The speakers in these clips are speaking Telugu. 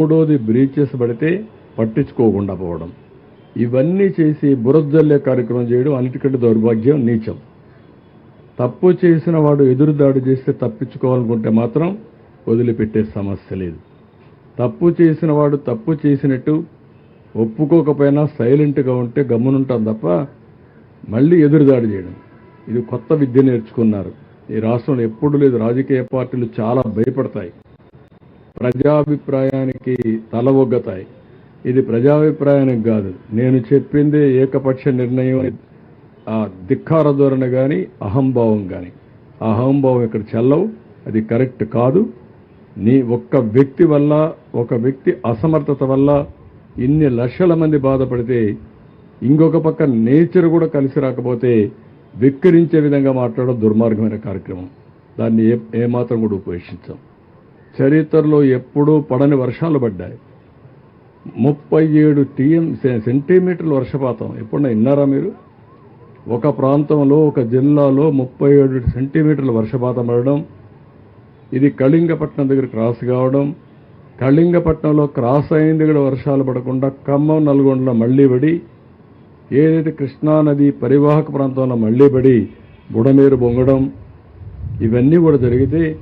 మూడోది బ్రీచెస్ పడితే పట్టించుకోకుండా పోవడం. ఇవన్నీ చేసి బురదల్లే కార్యక్రమం చేయడం అన్నిటికంటే దౌర్భాగ్యం నీచం. తప్పు చేసిన వాడు ఎదురుదాడి చేస్తే తప్పించుకోవాలనుకుంటే మాత్రం వదిలిపెట్టే సమస్య లేదు. తప్పు చేసిన వాడు తప్పు చేసినట్టు ఒప్పుకోకపోయినా సైలెంట్గా ఉంటే గమ్మునుంటాం తప్ప మళ్ళీ ఎదురుదాడి చేయడం. ఇది కొత్త విద్య నేర్చుకున్నారు. ఈ రాష్ట్రంలో ఎప్పుడు లేదు. రాజకీయ పార్టీలు చాలా భయపడతాయి. ప్రజాభిప్రాయానికి తల ఒగ్గతాయి. ఇది ప్రజాభిప్రాయానికి కాదు. నేను చెప్పిందే ఏకపక్ష నిర్ణయం ఆ ధిక్కార ధోరణి కానీ అహంభావం కానీ ఆ అహంభావం ఇక్కడ చెల్లవు. అది కరెక్ట్ కాదు. నీ ఒక్క వ్యక్తి వల్ల ఒక వ్యక్తి అసమర్థత వల్ల ఇన్ని లక్షల మంది బాధపడితే ఇంకొక పక్క నేచర్ కూడా కలిసి రాకపోతే విక్కరించే విధంగా మాట్లాడడం దుర్మార్గమైన కార్యక్రమం. దాన్ని ఏ ఏమాత్రం కూడా ఉపేక్షించాం. చరిత్రలో ఎప్పుడూ పడని వర్షాలు పడ్డాయి. ముప్పై ఏడు టీఎం సె- సెంటీమీటర్ల వర్షపాతం. ఎప్పుడన్నా విన్నారా మీరు? ఒక ప్రాంతంలో ఒక జిల్లాలో ముప్పై ఏడు సెంటీమీటర్ల వర్షపాతం పడడం ఇది కళింగపట్నం దగ్గర క్రాస్ కావడం కళింగపట్నంలో క్రాస్ అయింది కూడా వర్షాలు పడకుండా ఖమ్మం నల్గొండలో మళ్ళీ పడి ఏదైతే కృష్ణానది పరివాహక ప్రాంతంలో మళ్ళీ పడి బుడమేరు బొంగడం ఇవన్నీ కూడా జరిగితే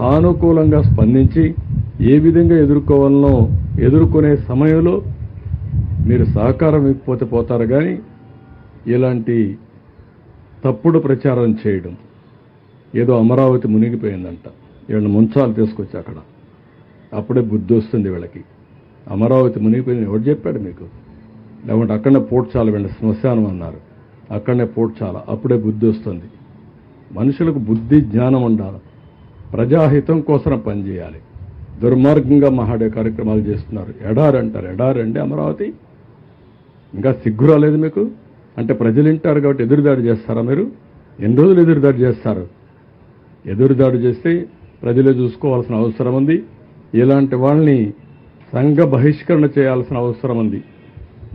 సానుకూలంగా స్పందించి ఏ విధంగా ఎదుర్కోవాలనో ఎదుర్కొనే సమయంలో మీరు సహకారం ఇవ్వకపోతే పోతారు కానీ ఇలాంటి తప్పుడు ప్రచారం చేయడం ఏదో అమరావతి మునిగిపోయిందంట. వీళ్ళని ముంచాలు తీసుకొచ్చి అక్కడ. అప్పుడే బుద్ధి వస్తుంది వీళ్ళకి. అమరావతి మునిగిపోయింది ఎవడు చెప్పాడు మీకు? లేకుంటే అక్కడనే పోడ్చాల వీళ్ళ శ్మశానం అన్నారు. అక్కడనే పోడ్చాల. అప్పుడే బుద్ధి వస్తుంది. మనుషులకు బుద్ధి జ్ఞానం ఉండాలి. ప్రజాహితం కోసం పనిచేయాలి. దుర్మార్గంగా మహాడే కార్యక్రమాలు చేస్తున్నారు. ఎడారి అంటారు. ఎడారి అమరావతి. ఇంకా సిగ్గు రాలేదు మీకు? అంటే ప్రజలు వింటారు కాబట్టి ఎదురుదాడి చేస్తారా మీరు? ఎన్ని రోజులు ఎదురుదాడి చేస్తారు? ఎదురుదాడి చేస్తే ప్రజలే చూసుకోవాల్సిన అవసరం ఉంది. ఇలాంటి వాళ్ళని సంఘ బహిష్కరణ చేయాల్సిన అవసరం ఉంది.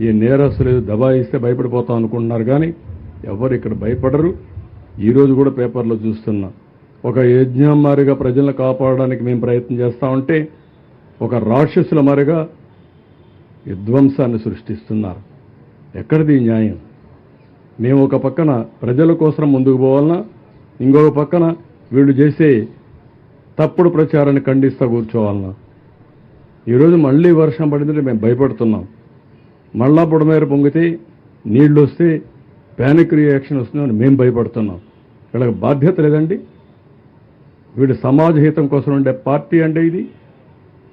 ఈ నేరస్తులు ఏదో దబాయిస్తే భయపడిపోతాం అనుకుంటున్నారు కానీ ఎవరు ఇక్కడ భయపడరు. ఈరోజు కూడా పేపర్లో చూస్తున్నాం. ఒక యజ్ఞం మారిగా ప్రజలను కాపాడడానికి మేము ప్రయత్నం చేస్తూ ఉంటే ఒక రాక్షసుల మారిగా విధ్వంసాన్ని సృష్టిస్తున్నారు. ఎక్కడిది న్యాయం? మేము ఒక పక్కన ప్రజల కోసం ముందుకు పోవాలన్నా ఇంకొక పక్కన వీళ్ళు చేసే తప్పుడు ప్రచారాన్ని ఖండిస్తూ కూర్చోవాలన్నా. ఈరోజు మళ్ళీ వర్షం పడిందంటే మేము భయపడుతున్నాం. మళ్ళా బుడమేర పొంగితే నీళ్ళు వస్తే ప్యానిక్ రియాక్షన్ వస్తుందని మేము భయపడుతున్నాం. వీళ్ళకి బాధ్యత లేదండి. వీడు సమాజ హితం కోసం ఉండే పార్టీ అంటే ఇది.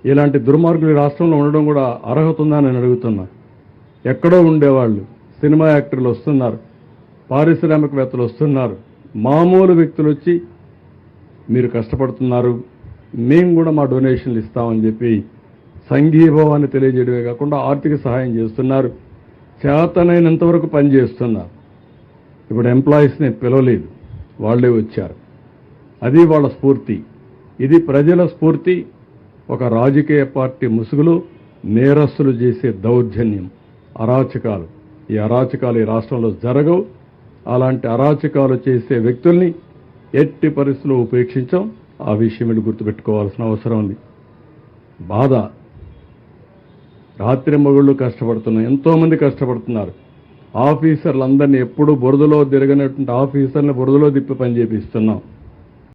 ఇలాంటి దుర్మార్గులు రాష్ట్రంలో ఉండడం కూడా అర్హత ఉందా అని నేను అడుగుతున్నా. ఎక్కడో ఉండేవాళ్ళు సినిమా యాక్టర్లు వస్తున్నారు పారిశ్రామికవేత్తలు వస్తున్నారు మామూలు వ్యక్తులు వచ్చి మీరు కష్టపడుతున్నారు మేము కూడా మా డొనేషన్లు ఇస్తామని చెప్పి సంఘీభావాన్ని తెలియజేయడమే కాకుండా ఆర్థిక సహాయం చేస్తున్నారు చేతనైనంతవరకు పనిచేస్తున్నారు ఇప్పుడు ఎంప్లాయీస్ని పిలవలేదు వాళ్ళే వచ్చారు. అది వాళ్ళ స్ఫూర్తి. ఇది ప్రజల స్ఫూర్తి ఒక రాజకీయ పార్టీ ముసుగులు నేరస్తులు చేసే దౌర్జన్యం అరాచకాలు. ఈ అరాచకాలు ఈ రాష్ట్రంలో జరగవు. అలాంటి అరాచకాలు చేసే వ్యక్తుల్ని ఎట్టి పరిస్థితుల్లో ఉపేక్షించాం. ఆ విషయం మీరు గుర్తుపెట్టుకోవాల్సిన అవసరం ఉంది. బాధ. రాత్రి మగుళ్ళు కష్టపడుతున్నాం ఎంతోమంది కష్టపడుతున్నారు. ఆఫీసర్లందరినీ ఎప్పుడు బురదలో తిరగనటువంటి ఆఫీసర్ని బురదలో తిప్పి పని చేపిస్తున్నాం.